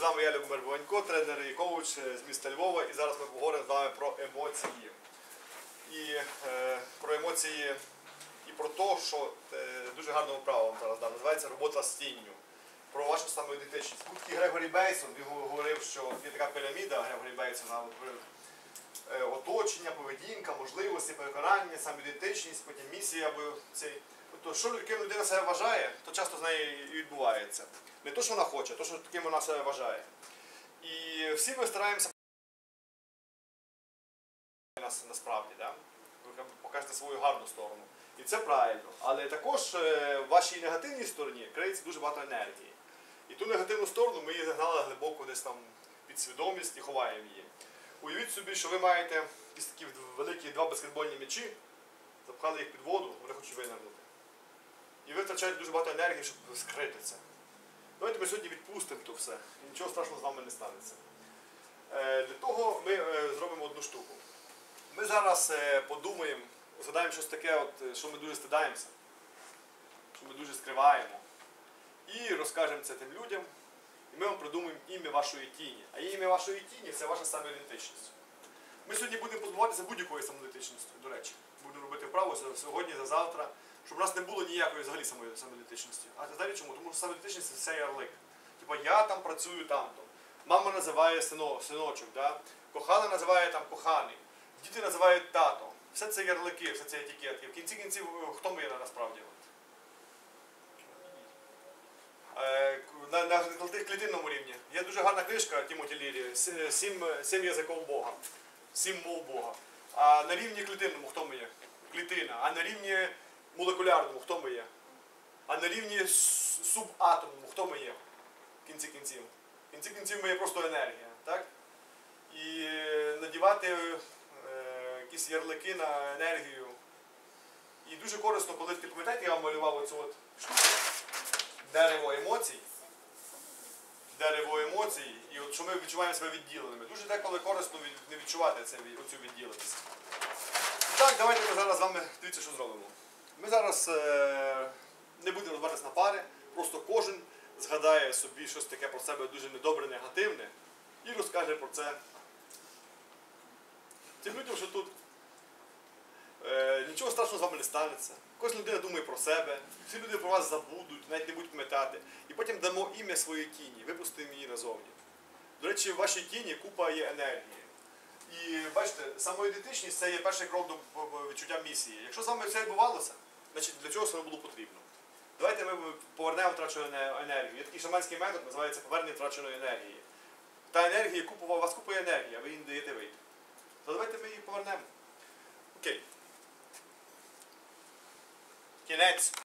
з вами я Любомир Бованько, тренер і коуч з міста Львова. І зараз ми поговоримо з вами про емоції. І е, про емоції і про те, що е, дуже гарна вправа вам зараз дам. Називається робота з тінню. Про вашу самоідентичність. Тут такий Грегорі Бейсон він говорив, що є така піраміда Грегорі Бейсона, е, оточення, поведінка, можливості, переконання, самоідентичність, потім місія або цей. Тобто, що людина себе вважає, то часто з нею і відбувається. Не то, що вона хоче, а то, що ким вона себе вважає. І всі ми стараємося нас насправді, да? ви покажете свою гарну сторону. І це правильно. Але також е, в вашій негативній стороні криється дуже багато енергії. І ту негативну сторону ми її загнали глибоко десь там під свідомість і ховаємо її. Уявіть собі, що ви маєте якісь такі великі два баскетбольні м'ячі, запхали їх під воду, вони хочуть винирнути. І ви втрачаєте дуже багато енергії, щоб скрити це. Давайте ми сьогодні відпустимо то все. І нічого страшного з вами не станеться. Е, Для того ми е, зробимо одну штуку. Ми зараз е, подумаємо, згадаємо щось таке, от, що ми дуже стидаємося, що ми дуже скриваємо. І розкажемо це тим людям. І ми вам придумаємо ім'я вашої тіні. А ім'я вашої тіні це ваша самоідентичність. Ми сьогодні будемо позбуватися будь-якої самоідентичності, до речі. Будемо робити вправу сьогодні, за завтра, щоб у нас не було ніякої взагалі самоідентичності. А знаєте чому? Тому що самоідентичність це ярлик. Типа я там працюю там-то. Мама називає сино, синочок, да? кохана називає там коханий, діти називають тато. Все це ярлики, все це етикетки. В кінці кінців, е, хто ми є насправді? Е, На, на клітинному рівні. Є дуже гарна книжка Тімоті Лірі Сім, сім язиків Бога. Сім мов Бога. А на рівні клітинному хто ми є? Клітина. А на рівні молекулярному хто ми є? А на рівні субатомному хто ми є? В кінці кінців. В кінці кінців ми є просто енергія. Так? І е, надівати е, якісь ярлики на енергію. І дуже корисно, коли ти пам'ятаєте, я вам малював оцю от дерево емоцій. Дерево емоцій, і от що ми відчуваємо себе відділеними. Дуже деколи корисно від- не відчувати це, оцю відділеність. Так, давайте ми зараз з вами дивіться, що зробимо. Ми зараз е, не будемо розбиратися на пари, просто кожен згадає собі щось таке про себе дуже недобре, негативне і розкаже про це тим людям, що тут е, нічого страшного з вами не станеться. Кожна людина думає про себе, всі люди про вас забудуть, навіть не будуть пам'ятати. І потім дамо ім'я своїй тіні, випустимо її назовні. До речі, в вашій тіні купа є енергії. І бачите, самоідентичність це є перший крок до відчуття місії. Якщо з вами це відбувалося, значить для чого це було потрібно. Давайте ми повернемо втрачену енергію. Є такий шаманський метод, називається повернення втраченої енергії. Та енергія у вас купує енергія, ви їм даєте вийти. То давайте ми її повернемо. Окей. Кінець.